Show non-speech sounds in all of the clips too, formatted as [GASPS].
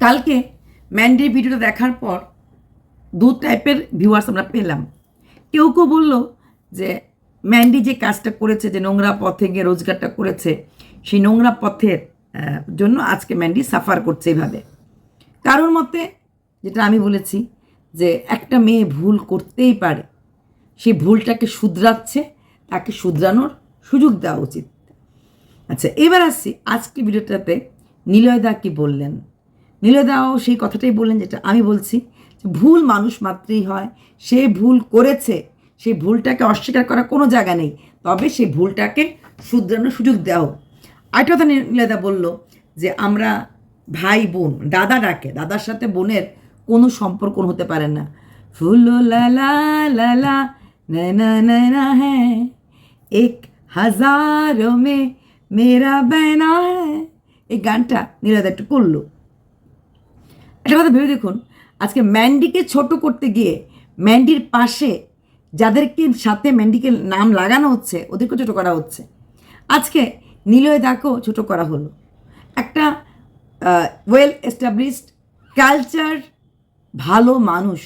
কালকে ম্যান্ডির ভিডিওটা দেখার পর দু টাইপের ভিউয়ার্স আমরা পেলাম। কেউ কেউ বলল যে ম্যান্ডি যে কাজটা করেছে, যে নোংরা পথে গিয়ে রোজগারটা করেছে, সেই নোংরা পথের জন্য আজকে ম্যান্ডি সাফার করছে এইভাবে কারোর মতে যেটা আমি বলেছি যে একটা মেয়ে ভুল করতেই পারে সেই ভুলটাকে শুধরাচ্ছে, তাকে শুধরানোর সুযোগ দেওয়া উচিত। আচ্ছা এবার আসছি আজকে ভিডিওটাতে নিলয়দা কি বললেন? নিলয়দাও সেই কথাটাই বললেন যেটা আমি বলছি ভুল মানুষ মাত্রই হয়। সে ভুল করেছে, সেই ভুলটাকে অস্বীকার করার কোনো জায়গা নেই। তবে সেই ভুলটাকে শুধরানোর সুযোগ হোক আরেকটা কথা নীলদা বলল যে আমরা ভাই বোন, দাদা ডাকে, দাদার সাথে বোনের কোনো সম্পর্ক হতে পারে না। ফুলো লালা লালা না না না না হ্যাঁ এক হাজারো মে, মেরা বেনা হ্যাঁ এই গানটা নীলাদা একটু করল। একটা কথা ভেবে দেখুন, আজকে ম্যান্ডিকে ছোট করতে গিয়ে ম্যান্ডির পাশে যাদেরকে সাথে ম্যান্ডিকে নাম লাগানো হচ্ছে ওদেরকে ছোটো করা হচ্ছে। আজকে নিলয় দাকেও ছোটো করা হলো। একটা ওয়েল এস্টাবলিশড কালচার ভালো মানুষ,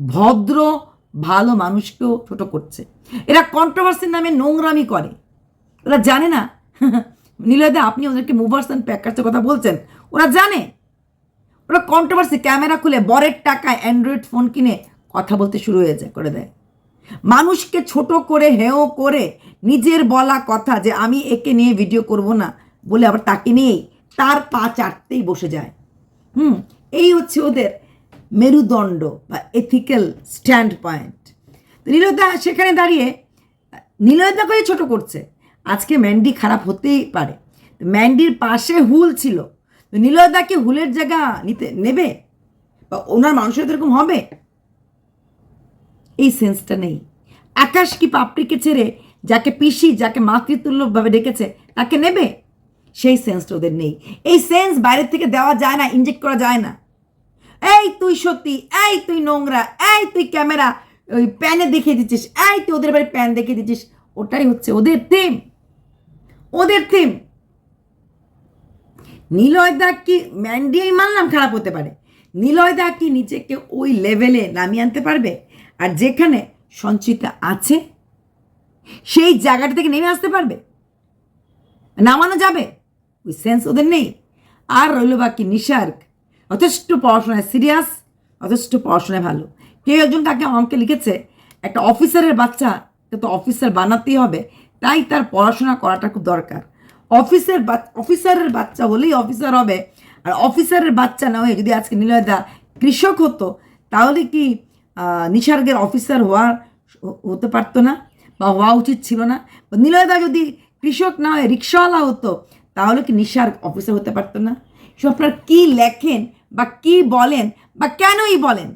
ভদ্র, ভালো মানুষকেও ছোট করছে। এরা কন্ট্রোভার্সির নামে নোংরামি করে। ওরা জানে না। [LAUGHS] নীলয়দা আপনি ওদেরকে মুভার্স অ্যান্ড প্যাকার্সের কথা বলছেন। ওরা জানে। ওরা কন্ট্রোভার্সি ক্যামেরা খুলে বরের টাকায় অ্যান্ড্রয়েড ফোন কিনে কথা বলতে শুরু হয়ে যায় করে দেয়। মানুষকে ছোট করে হেও করে নিজের বলা কথা যে আমি একে নিয়ে ভিডিও করব না, বলে আবার তাকে নিয়েই তার পা চাটতেই বসে যায়। হুম, এই হচ্ছে ওদের মেরুদণ্ড বা এথিক্যাল স্ট্যান্ড পয়েন্ট নীলদা সেখানে দাঁড়িয়ে নীলদাকেই ছোট করছে? আজকে ম্যান্ডি খারাপ হতেই পারে। ম্যান্ডির পাশে হুল ছিল। তো নীলদা কি হুলের জায়গা নিতে নেবে? বা ওনার মানুষের তো এরকম হবে? এই সেন্সটা নেই। আকাশ কি পাপড়িকে ছেড়ে যাকে পিসি, যাকে মাতৃতুল্যভাবে ডেকেছে, তাকে নেবে? সেই সেন্সটা ওদের নেই। এই সেন্স বাইরের থেকে দেওয়া যায় না ইনজেক্ট করা যায় না। এই তুই সত্যি, এই তুই নোংরা, এই তুই ক্যামেরা, ওই প্যানে দেখিয়ে দিচ্ছিস, এই তুই ওদের বাড়ি প্যান দেখিয়ে দিচ্ছিস, ওটাই হচ্ছে ওদের থিম ওদের থিম নিলয়দা কি ম্যান্ডি আমি মানলাম খারাপ হতে পারে। নিলয়দা কি নিজেকে ওই লেভেলে নামিয়ে আনতে পারবে? আর যেখানে সঞ্চিতা আছে, সেই জায়গাটা থেকে নেমে আসতে পারবে? নামানো যাবে? ওই সেন্স ওদের নেই। আর রইল বাকি নিশার্ক। যথেষ্ট পড়াশোনায় সিরিয়াস যথেষ্ট পড়াশোনায় ভালো। কেউ একজন তাকে আমাকে লিখেছে, একটা অফিসারের বাচ্চা, তো অফিসার বানাতেই হবে। তাই তার পড়াশোনা করাটা খুব দরকার। অফিসের অফিসারের বাচ্চা হলেই অফিসার হবে। আর অফিসারের বাচ্চা না হয়ে যদি আজকে নিলয়দা কৃষক হতো, তাহলে কি নিসর্গের অফিসার হওয়ার হতে পারতো না বা হওয়া উচিত ছিল না? নিলয়দা যদি কৃষক না হয়ে রিক্সাওয়ালা হতো, তাহলে কি নিসার্গ অফিসার হতে পারতো না? সব আপনার কী লেখেন বা কি বলেন বা কেনই বলেন?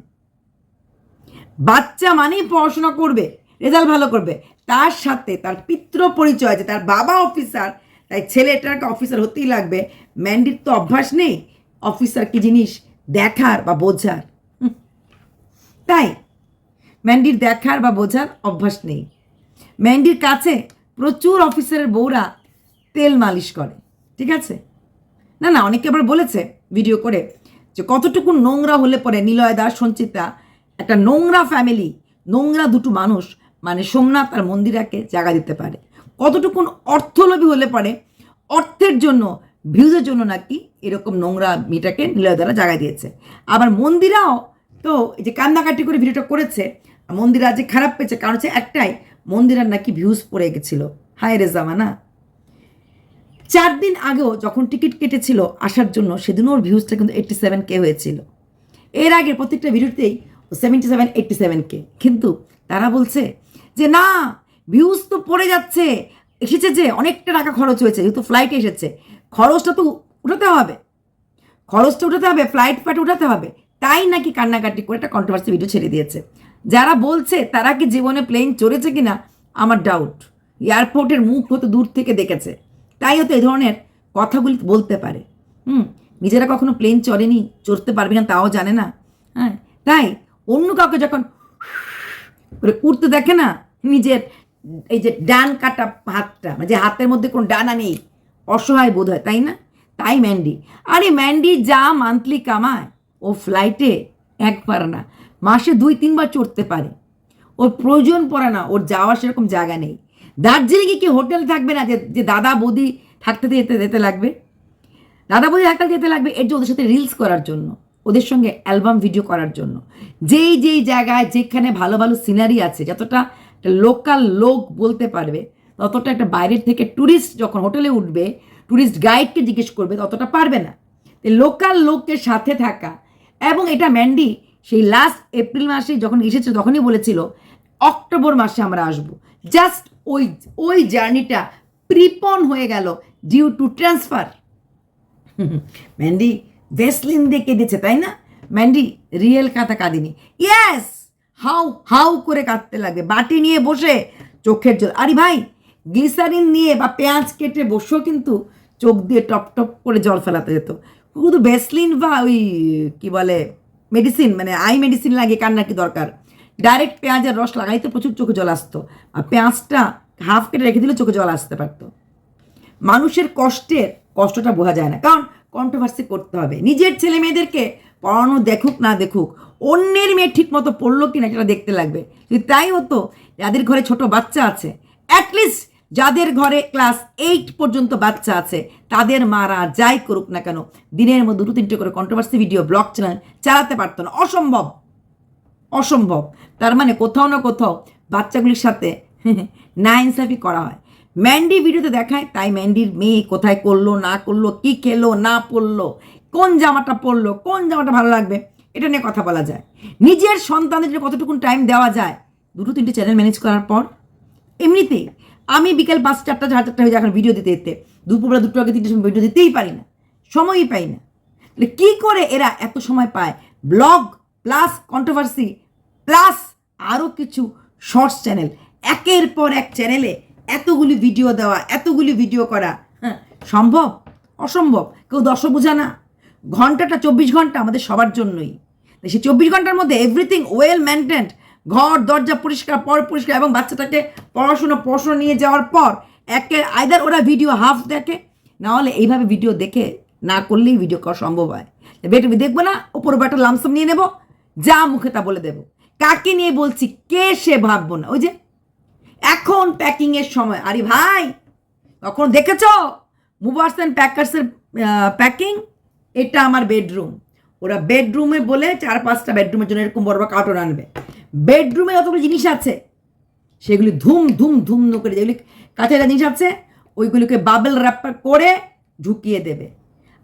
বাচ্চা মানেই পড়াশোনা করবে, রেজাল্ট ভালো করবে। তার সাথে তার পিতৃ পরিচয় আছে, তার বাবা অফিসার তাই ছেলেটাকে অফিসার হতেই লাগবে। ম্যান্ডির তো অভ্যাস নেই অফিসার কি জিনিস দেখার বা বোঝার। তাই ম্যান্ডির দেখার বা বোঝার অভ্যাস নেই। ম্যান্ডির কাছে প্রচুর অফিসারের বউরা তেল মালিশ করে, ঠিক আছে? না না, অনেকে আবার বলেছে ভিডিও করে যে কতটুকু নোংরা হলে পরে নিলয় দাস, সঞ্চিতা, একটা নোংরা ফ্যামিলি নোংরা দুটো মানুষ মানে সোমনাথ আর মন্দিরাকে জায়গা দিতে পারে। কতটুকুন অর্থলোভী হলে পরে? অর্থের জন্য, ভিউজের জন্য নাকি এরকম নোংরা মেয়েটাকে দ্বারা জায়গা দিয়েছে। আবার মন্দিরাও তো এই যে কান্নাকাটি করে ভিডিওটা করেছে, মন্দিরা যে খারাপ পেয়েছে, কারণ হচ্ছে একটাই, মন্দিরার নাকি ভিউজ পড়ে গেছিল। হায় রে জামানা। চার দিন আগেও যখন টিকিট কেটেছিল আসার জন্য, সেদিনও ওর ভিউজটা কিন্তু এইট্টি সেভেন কে হয়েছিল। এর আগে প্রত্যেকটা ভিডিওতেই সেভেন্টি সেভেন এইট্টি সেভেন কে কিন্তু তারা বলছে যে, না ভিউজ তো পড়ে যাচ্ছে। এসেছে যে অনেকটা টাকা খরচ হয়েছে, যেহেতু ফ্লাইটে এসেছে। খরচটা তো উঠাতে হবে। খরচটা উঠাতে হবে ফ্লাইট ফ্লাইট উঠাতে হবে। তাই নাকি কান্নাকাটি করে একটা কন্ট্রোভার্সি ভিডিও ছেড়ে দিয়েছে। যারা বলছে তারা কি জীবনে প্লেন চড়েছে কিনা, আমার ডাউট এয়ারপোর্টের মুখ হতে দূর থেকে দেখেছে। তাই হয়তো এই ধরনের কথাগুলি বলতে পারে। হুম, নিজেরা কখনো প্লেন চড়েনি, চড়তে পারবে না তাও জানে না। হ্যাঁ তাই অন্য কাউকে যখন উঠতে দেখে না, নিজের এই যে ডান কাটা হাতটা মানে যে হাতের মধ্যে কোনো ডানা নেই, অসহায় বোধ হয় তাই না? তাই ম্যান্ডি। আরে ম্যান্ডি, যা মান্থলি কামায়, ও ফ্লাইটে একবার না, মাসে দুই, তিনবার চড়তে পারে। ওর প্রয়োজন পড়ে না, ওর যাওয়ার সেরকম জায়গা নেই। দার্জিলিংয়ে কি হোটেল থাকবে না, যে যে দাদা বৌদি থাকতে যেতে যেতে লাগবে? দাদা বৌদি থাকতে যেতে লাগবে, এর যে ওদের সাথে রিলস করার জন্য, ওদের সঙ্গে অ্যালবাম ভিডিও করার জন্য। যেই যেই জায়গায়, যেখানে ভালো ভালো সিনারি আছে, যতটা লোকাল লোক বলতে পারবে, ততটা একটা বাইরের থেকে ট্যুরিস্ট যখন হোটেলে উঠবে ট্যুরিস্ট গাইডকে জিজ্ঞেস করবে, ততটা পারবে না। লোকাল লোককে সাথে থাকা এবং এটা ম্যান্ডি সেই লাস্ট এপ্রিল মাসে যখন এসেছে তখনই বলেছিল অক্টোবর মাসে আমরা আসব। জাস্ট ওই ওই জার্নিটা প্রিপন হয়ে গেল due to transfer Mandy Vaseline দিয়ে কেঁদেছে, তাই না? ম্যান্ডি রিয়েল কাঁথা কাঁদিনি ইয়েস হাউ হাউ করে কাঁদতে লাগে। বাটি নিয়ে বসে চোখের জল। আরে ভাই, গ্লিসারিন নিয়ে বা পেঁয়াজ কেটে বসেও কিন্তু চোখ দিয়ে টপ টপ করে জল ফেলাতে যেত। শুধু ভেসলিন বা ওই কি বলে, মেডিসিন মানে আই মেডিসিন লাগে কান্না কি দরকার? ডাইরেক্ট পেঁয়াজের রস লাগাইতে প্রচুর চোখে জল আসতো। আর পেঁয়াজটা হাফ কেটে রেখে দিলে চোখে জল আসতে পারতো। মানুষের কষ্টের, কষ্টটা বোঝা যায় না। কারণ কন্ট্রোভার্সি করতে হবে। নিজের ছেলে মেয়েদেরকে পড়ানো দেখুক না দেখুক, অন্যের মেয়ে ঠিক মতো পড়ল কিনা সেটা দেখতে লাগবে। যদি তাই হতো, যাদের ঘরে ছোট বাচ্চা আছে অ্যাটলিস্ট যাদের ঘরে ক্লাস এইট পর্যন্ত বাচ্চা আছে, তাদের মারা যাই করুক না কেন, দিনের মধ্যে দুটো তিনটে করে কন্ট্রোভার্সি ভিডিও ব্লগ চ্যানেল চালাতে পারতো না। অসম্ভব। অসম্ভব। তার মানে কোথাও না কোথাও বাচ্চাগুলির সাথে [LAUGHS] না ইনসাফি করা হয়। ম্যান্ডি ভিডিওতে দেখায়, তাই ম্যান্ডির মেয়ে কোথায় করল, না করল, কি খেলো, না পড়ল কোন জামাটা পরলো, কোন জামাটা ভালো লাগবে, এটা নিয়ে কথা বলা যায়। নিজের সন্তানের জন্য কতটুকুন টাইম দেওয়া যায়, দুটো তিনটে চ্যানেল ম্যানেজ করার পর। এমনিতেই আমি বিকেল পাঁচ চারটা, সাড়ে চারটা হয়ে যায় এখন ভিডিও দিতে দিতে। দুপুরবেলা দুটো আগে তিনটে সময় ভিডিও দিতেই পারি না, সময়ই পাই না। তাহলে কী করে এরা এত সময় পায়? ব্লগ প্লাস কন্ট্রোভার্সি প্লাস আরও কিছু শর্টস চ্যানেল একের পর এক চ্যানেলে এতগুলি ভিডিও দেওয়া, এতগুলি ভিডিও করা। হ্যাঁ সম্ভব? অসম্ভব। কেউ দর্শক বোঝা না। ঘন্টাটা চব্বিশ ঘণ্টা আমাদের সবার জন্যই। সেই চব্বিশ ঘণ্টার মধ্যে এভরিথিং ওয়েল মেনটেন্ড ঘর, দরজা পরিষ্কার, পর পরিষ্কার এবং বাচ্চাটাকে পড়াশুনো পড়াশুনো নিয়ে যাওয়ার পর একে আইদার ওরা ভিডিও হাফ দেখে না হলে এইভাবে ভিডিও দেখে না করলেই ভিডিও করা সম্ভব হয়। বেটা দেখব না ওপর একটা লামসাম নিয়ে নেব, যা মুখে তা বলে দেবো। কাকে নিয়ে বলছি, কে সে ভাববো না। ওই যে, এখন প্যাকিংয়ের সময়। আরে ভাই তখন দেখেছ? মুভার্স অ্যান্ড প্যাকার্সের প্যাকিং এটা আমার বেডরুম ওরা বেডরুমে বলে চার পাঁচটা বেডরুমের জন্য এরকম বড় বড় কার্টন আনবে। বেডরুমে যতগুলো জিনিস আছে, সেগুলি ধুম ধুম ধুম করে যেগুলি কাছের জিনিস আছে, ওইগুলোকে বাবেল র্যাপার করে ঢুকিয়ে দেবে।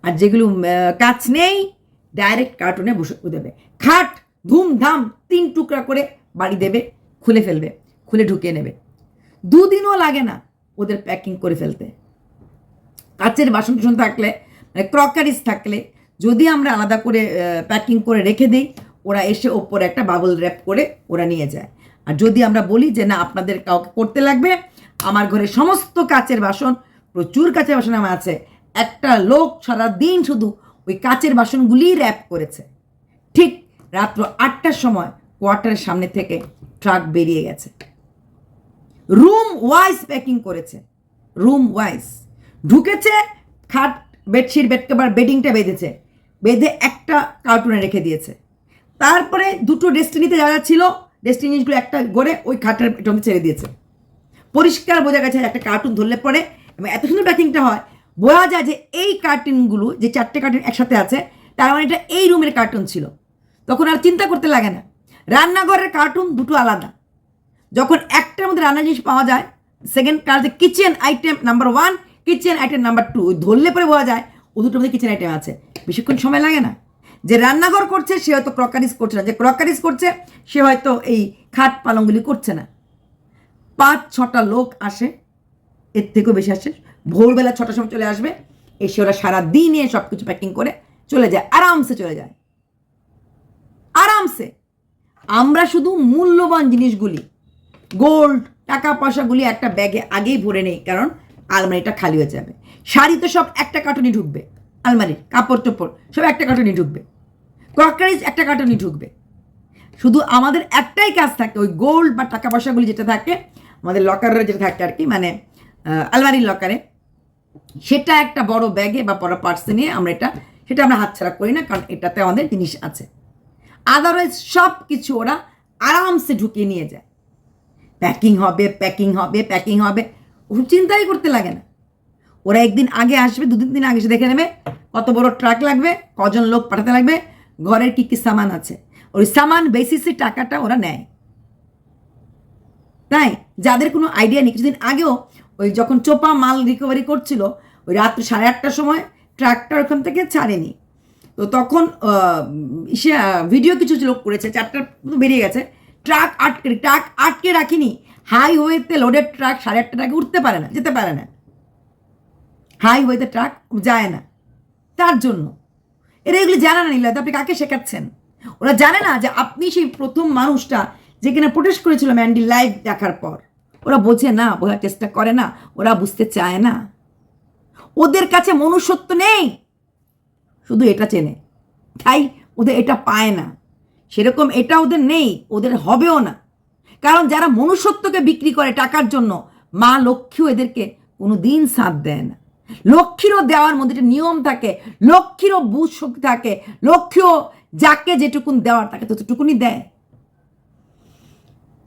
আর যেগুলো কাচ নেই ডাইরেক্ট কার্টুনে বসে দেবে। খাট ধুমধাম তিন টুকরা করে বাড়ি দেবে, খুলে ফেলবে, খুলে ঢুকিয়ে নেবে। দুদিনও লাগে না ওদের প্যাকিং করে ফেলতে। কাচের বাসন টাসন থাকলে মানে ক্রকারিস থাকলে যদি আমরা আলাদা করে প্যাকিং করে রেখে দিই, ওরা এসে ওপরে একটা বাবল র্যাপ করে ওরা নিয়ে যায়। আর যদি আমরা বলি যে না, আপনাদের কাউকে করতে লাগবে, আমার ঘরে সমস্ত কাচের বাসন, প্রচুর কাচের বাসন আমার আছে, একটা লোক সারা দিন শুধু ওই কাচের বাসনগুলিই র্যাপ করেছে। ঠিক রাত্র আটটার সময় কোয়ার্টারের সামনে থেকে ট্রাক বেরিয়ে গেছে। রুম ওয়াইজ প্যাকিং করেছে। রুম ওয়াইজ ঢুকেছে, খাট বেডশিট বেড কভার, বেডিংটা বেঁধেছে। বেঁধে একটা কার্টুনে রেখে দিয়েছে। তারপরে দুটো ডেস্টিনিতে যারা ছিল ডেস্টিনিগুলো একটা গড়ে ওই খাটের পেটনে ছেড়ে দিয়েছে। পরিষ্কার বোঝা গেছে একটা কার্টুন ধরলে পরে, এবং এত সুন্দর প্যাকিংটা হয়, বোঝা যায় যে এই কার্টুনগুলো যে চারটে কার্টুন একসাথে আছে, তার মানে এটা এই রুমের কার্টুন ছিল। তখন আর চিন্তা করতে লাগে না। রান্নাঘরের কার্টুন দুটো আলাদা। যখন একটার মধ্যে রান্নার জিনিস পাওয়া যায় সেকেন্ড কার যে kitchen item number one kitchen item number two ওই ধরলে পরে বোঝা যায়, ও দুটোর মধ্যে কিচেন আইটেম আছে। বেশিক্ষণ সময় লাগে না। যে রান্নাঘর করছে, সে হয়তো ক্রকারিজ করছে না। যে ক্রকারিজ করছে, সে হয়তো এই খাট পালংগুলি করছে না। পাঁচ ছটা লোক আসে, এর থেকেও বেশি আসে। ভোরবেলা ছটার সময় চলে আসবে, এসে ওরা সারা দিনে সব কিছু প্যাকিং করে চলে যায়, আরামসে চলে যায়। আরামসে। আমরা শুধু মূল্যবান জিনিসগুলি গোল্ড টাকা পয়সাগুলি একটা ব্যাগে আগেই ভরে নেই, কারণ আলমারিটা খালি হয়ে যাবে। শাড়ি তো সব একটা কার্টুনই ঢুকবে। আলমারির কাপড় চোপড়, সব একটা কার্টুনই ঢুকবে। ক্রকারিজ একটা কার্টুনই ঢুকবে। শুধু আমাদের একটাই কাজ থাকে, ওই গোল্ড বা টাকা পয়সাগুলি যেটা থাকে, আমাদের লকারের যেটা থাকে আর কি মানে আলমারির লকারে সেটা একটা বড় ব্যাগে বা বড় পার্সে নিয়ে আমরা এটা, সেটা আমরা হাতছাড়া করি না, কারণ এটাতে আমাদের জিনিস আছে। আদারওয়াইজ সব কিছু ওরা আরামসে ঢুকিয়ে নিয়ে যায়। প্যাকিং হবে প্যাকিং হবে প্যাকিং হবে। ওসব চিন্তাই করতে লাগে না। ওরা একদিন আগে আসবে, দুদিন দিন আগে এসে দেখে নেবে কত বড় ট্রাক লাগবে, কজন লোক পাঠাতে লাগবে, ঘরের কী কী সামান আছে। ওই সামান বেসিসে টাকাটা ওরা নেয়। তাই যাদের কোনো আইডিয়া নেই, কিছুদিন আগেও ওই যখন চোপা মাল রিকভারি করছিল, ওই রাত্রি সাড়ে আটটার সময় ট্রাকটা ওখান থেকে ছাড়েনি। তো তখন সে ভিডিও কিছু লোক করেছে, চারটার বেরিয়ে গেছে। ট্রাক আটকে ট্রাক আটকে রাখিনি। হাইওয়েতে লোডেড ট্রাক সাড়ে আটটা আগে উঠতে পারে না, যেতে পারে না। হাইওয়েতে ট্রাক যায় না। তার জন্য। এরা এগুলি জানা না নীলাদ আপনি কাকে শেখাচ্ছেন? ওরা জানে না যে আপনি সেই প্রথম মানুষটা যে প্রোটেস্ট করেছিল ম্যান্ডি লাইভ দেখার পর। ওরা বোঝে না বোঝার চেষ্টা করে না, ওরা বুঝতে চায় না। ওদের কাছে মনুষ্যত্ব নেই। শুধু এটা চেনে। তাই ওদের এটা পায় না। সেরকম এটা ওদের নেই, ওদের হবেও না। কারণ যারা মনুষ্যত্বকে বিক্রি করে টাকার জন্য, মা লক্ষ্মীও এদেরকে কোনো দিন সাথ দেয় না। লক্ষ্মীরও দেওয়ার মধ্যে একটা নিয়ম থাকে, লক্ষ্মীরও বুঝ শক্তি থাকে, লক্ষ্মীও যাকে যেটুকুন দেওয়ার তাকে ততটুকুনি দেয়।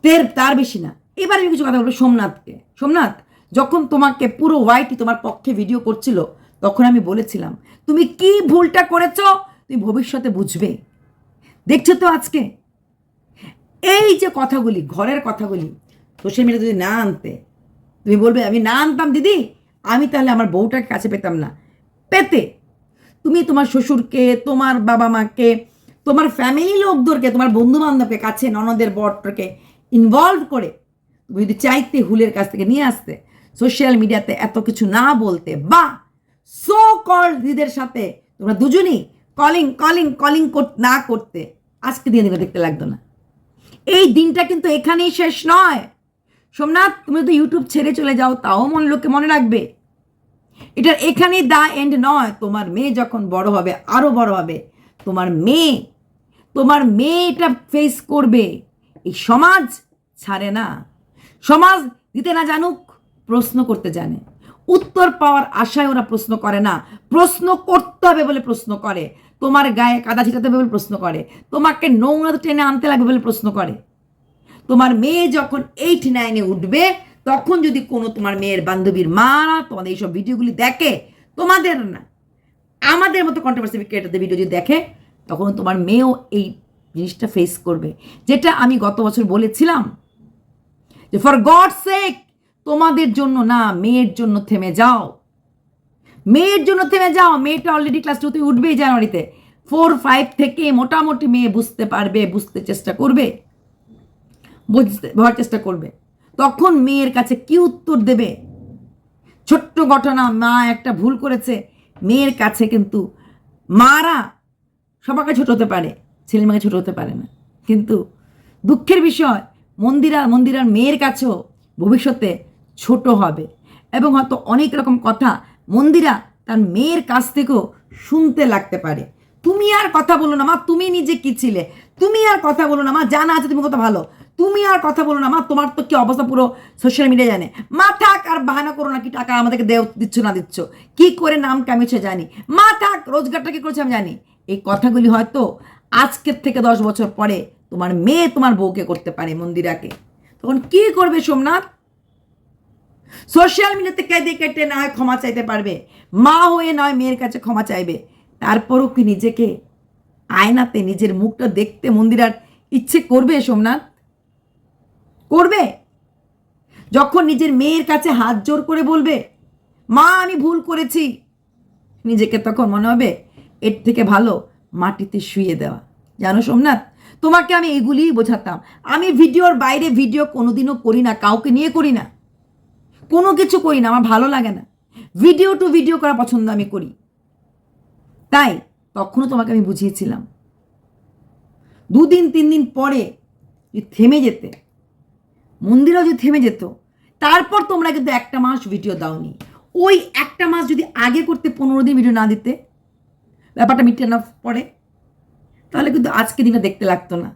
তের, তার বেশি না। এবার আমি কিছু কথা বলব সোমনাথকে। সোমনাথ, যখন তোমাকে পুরো হোয়াইটই তোমার পক্ষে ভিডিও করছিল, তখন আমি বলেছিলাম, তুমি কি ভুলটা করেছ? তুমি ভবিষ্যতে বুঝবে। দেখছ তো আজকে? এই যে কথাগুলি, ঘরের কথাগুলি সোশ্যাল মিডিয়া যদি না আনতে, তুমি বলবে, আমি না আনতাম দিদি, আমি তাহলে আমার বউটাকে কাছে পেতাম না। পেতে। তুমি তোমার শ্বশুরকে, তোমার বাবা মাকে, তোমার ফ্যামিলি লোকদেরকে, তোমার বন্ধু বান্ধবকে কাছে ননদের, বরটাকে ইনভলভ করে তুমি যদি চাইতে হুলের কাছ থেকে নিয়ে আসতে সোশ্যাল মিডিয়াতে এত কিছু না বলতে বা সো কল দিদের সাথে তোমরা দুজনই কলিং কলিং কলিং না করতে, আজকে দিন দেখতে লাগতো না। এই দিনটা কিন্তু এখানেই শেষ নয়। সোমনাথ, তুমি তো ইউটিউব ছেড়ে চলে যাও, তাও মন লোককে মনে রাখবে। এটার এখানেই দা এন্ড নয়। তোমার মেয়ে যখন বড় হবে আরও বড় হবে, তোমার মেয়ে তোমার মেয়ে এটা ফেস করবে। এই সমাজ ছাড়ে না। সমাজ দিতে না জানুক, প্রশ্ন করতে জানে। উত্তর পাওয়ার আশায় ওরা প্রশ্ন করে না। প্রশ্ন করতে হবে বলে প্রশ্ন করে। তোমার গায়ে কাদা ছিটাতে হবে বলে প্রশ্ন করে। তোমাকে নোংরা টেনে আনতে লাগবে বলে প্রশ্ন করে। তোমার মেয়ে যখন এইট নাইনে উঠবে, তখন যদি কোনো তোমার মেয়ের বান্ধবীর মারা তোমাদের এইসব ভিডিওগুলি দেখে, তোমাদের না, আমাদের মতো কন্ট্রোভার্সি ক্রিয়েটারদের ভিডিও যদি দেখে, তখন তোমার মেয়েও এই জিনিসটা ফেস করবে। যেটা আমি গত বছর বলেছিলাম যে ফর গড সেক তোমাদের জন্য না, মেয়ের জন্য থেমে যাও। মেয়ের জন্য থেমে যাও। মেয়েটা অলরেডি ক্লাস টুতে উঠবেই জানুয়ারিতে। ফোর ফাইভ থেকে মোটামুটি মেয়ে বুঝতে পারবে, বুঝতে চেষ্টা করবে। বুঝতে হওয়ার চেষ্টা করবে। তখন মেয়ের কাছে কি উত্তর দেবে? ছোট্ট ঘটনা, মা একটা ভুল করেছে। মেয়ের কাছে কিন্তু মারা সবার কাছে ছোট হতে পারে, ছেলে মেয়ে ছোট হতে পারে না। কিন্তু দুঃখের বিষয়, মন্দিরা, মন্দিরার মেয়ের কাছেও ভবিষ্যতে ছোট হবে। এবং হয়তো অনেক রকম কথা মন্দিরা তার মেয়ের কাছ থেকেও শুনতে লাগতে পারে। তুমি আর কথা বলো না মা, তুমি নিজে কি ছিলে? তুমি আর কথা বলো না মা, জানা আছে তুমি কত ভালো। তুমি আর কথা বলো না মা, তোমার তো কি অবস্থা পুরো সোশ্যাল মিডিয়া জানে। মা থাক, আর বাহানা করো না, কি টাকা আমাদেরকে দেও, দিচ্ছ না দিচ্ছ। কি করে নাম কামিয়েছে জানি। মা থাক, রোজগারটা কি করেছে আমি জানি। এই কথাগুলি হয়তো আজকের থেকে দশ বছর পরে তোমার মেয়ে তোমার বউকে করতে পারে মন্দিরাকে। তখন কি করবে সোমনাথ? সোশ্যাল মিডিয়াতে কেঁদে কেটে না হয় ক্ষমা চাইতে পারবে? মা হয়ে নয়, মেয়ের কাছে ক্ষমা চাইবে। তারপরও কি নিজেকে আয়নাতে নিজের মুখটা দেখতে মন্দিরার ইচ্ছে করবে সোমনাথ? করবে? যখন নিজের মেয়ের কাছে হাত জোর করে বলবে, মা, আমি ভুল করেছি, নিজেকে তখন মনে হবে এর থেকে ভালো মাটিতে শুয়ে দেওয়া। জানো সোমনাথ, তোমাকে আমি এগুলিই বোঝাতাম। আমি ভিডিওর বাইরে ভিডিও কোনোদিনও করি না, কাউকে নিয়ে করি না। কোনো কিছু করি না, আমার ভালো লাগে না। ভিডিও টু ভিডিও করা পছন্দ আমি করি। তাই তখনও তোমাকে আমি বুঝিয়েছিলাম। দুদিন, তিন দিন পরে থেমে যেতে, মন্দিরও যদি থেমে যেত, তারপর তোমরা কিন্তু একটা মাস ভিডিও দাওনি। ওই একটা মাস যদি আগে করতে পনেরো দিন ভিডিও না দিতে, ব্যাপারটা মিটে না পড়ে, তাহলে কিন্তু আজকে দিনটা দেখতে লাগতো না।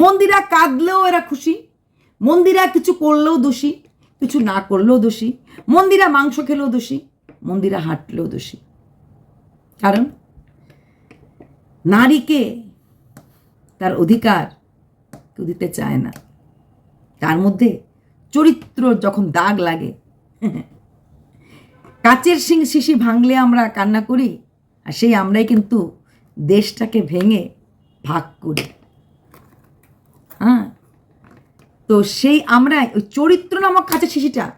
মন্দিরা কাঁদলেও এরা খুশি, মন্দিরা কিছু করলেও দোষী কিছু না করলেও দোষী। মন্দিরা মাংস খেলেও দোষী, মন্দিরা হাঁটলেও দোষী। কারণ নারীকে তার অধিকার কেউ দিতে চায় না। তার মধ্যে চরিত্র যখন দাগ লাগে, কাচের সিং শিশি ভাঙলে আমরা কান্না করি, আর সেই আমরাই কিন্তু দেশটাকে ভেঙে ভাগ করি হ্যাঁ তো সেই আমরা ওই চরিত্র নামক কাচের শিশিটা,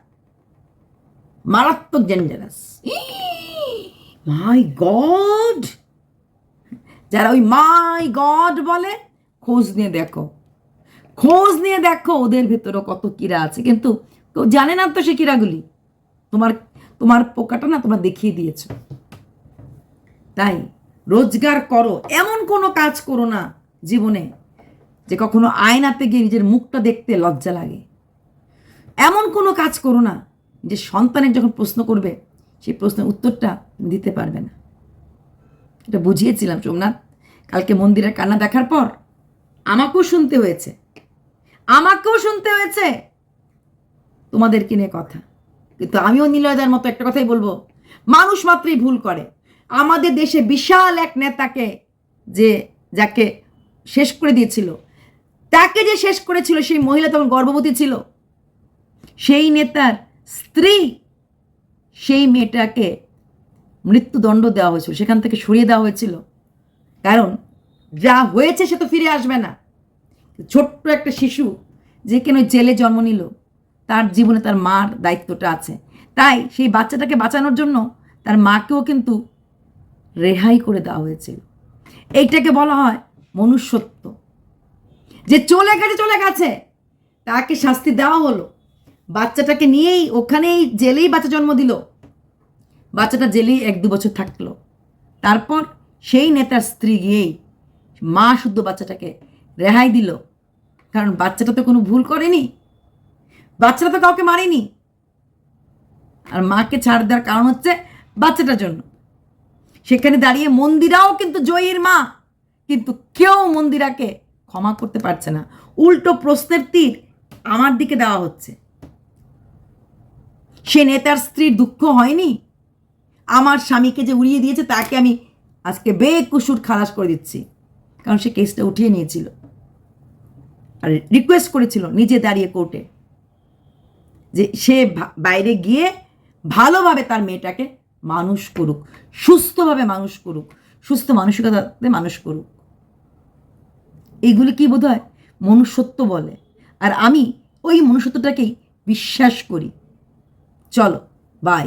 মারাত্মক ডেঞ্জারাস [GASPS] মাই গড! যারা ওই মাই গড বলে, খোঁজ নিয়ে দেখো। খোঁজ নিয়ে দেখো, ওদের ভেতরে কত কীরা আছে। কিন্তু কেউ জানে না তো সে কীরাগুলি তোমার তোমার পোকাটা না তোমরা দেখিয়ে দিয়েছ। তাই, রোজগার করো। এমন কোনো কাজ করো না জীবনে। যে কখনো আয়নাতে গিয়ে নিজের মুখটা দেখতে লজ্জা লাগে। এমন কোনো কাজ করো না যে সন্তানের যখন প্রশ্ন করবে, সেই প্রশ্নের উত্তরটা দিতে পারবে না। এটা বুঝিয়েছিলাম, সোমনাথ। কালকে মন্দিরের কান্না দেখার পর আমাকেও শুনতে হয়েছে। আমাকেও শুনতে হয়েছে। তোমাদের কিনে কথা। কিন্তু আমিও নিলয়দার মতো একটা কথাই বলব, মানুষ মাত্রই ভুল করে। আমাদের দেশে বিশাল এক নেতাকে যে, যাকে শেষ করে দিয়েছিল তাকে যে শেষ করেছিল সেই মহিলা তখন গর্ভবতী ছিল। সেই নেতার স্ত্রী সেই মেয়েটাকে মৃত্যুদণ্ড দেওয়া হয়েছিল, সেখান থেকে সরিয়ে দেওয়া হয়েছিল। কারণ যা হয়েছে সে তো ফিরে আসবে না। ছোট্ট একটা শিশু যে কেন জেলে জন্ম নিল, তার জীবনে তার মার দায়িত্বটা আছে। তাই সেই বাচ্চাটাকে বাঁচানোর জন্য তার মাকেও কিন্তু রেহাই করে দেওয়া হয়েছিল। এইটাকে বলা হয় মনুষ্যত্ব। যে চলে গেছে চলে গেছে। তাকে শাস্তি দেওয়া হলো। বাচ্চাটাকে নিয়েই, ওখানেই, জেলেই বাচ্চা জন্ম দিল। বাচ্চাটা জেলেই এক দু বছর থাকল। তারপর সেই নেতার স্ত্রী গিয়েই মা শুদ্ধ বাচ্চাটাকে রেহাই দিল। কারণ বাচ্চাটা তো কোনো ভুল করেনি। বাচ্চাটা তো কাউকে মারেনি। আর মাকে ছাড় দেওয়ার কারণ হচ্ছে বাচ্চাটার জন্য। সেখানে দাঁড়িয়ে মন্দিরাও কিন্তু জয়ীর মা। কিন্তু কেউ মন্দিরাকে ক্ষমা করতে পারছে না। উল্টো প্রশ্নের তীর আমার দিকে দেওয়া হচ্ছে। সে নেতার স্ত্রীর দুঃখ হয়নি? আমার স্বামীকে যে উড়িয়ে দিয়েছে, তাকে আমি আজকে বেকুসুর খালাস করে দিচ্ছি। কারণ সে কেসটা উঠিয়ে নিয়েছিল। আর রিকোয়েস্ট করেছিল নিজে দাঁড়িয়ে কোর্টে যে সে বাইরে গিয়ে ভালোভাবে তার মেয়েটাকে মানুষ করুক, সুস্থভাবে মানুষ করুক, সুস্থ মানসিকতাতে মানুষ করুক। এইগুলি কি বোধ হয় মনুষ্যত্ব বলে। আর আমি ওই মনুষ্যত্বটাকেই বিশ্বাস করি। চলো বাই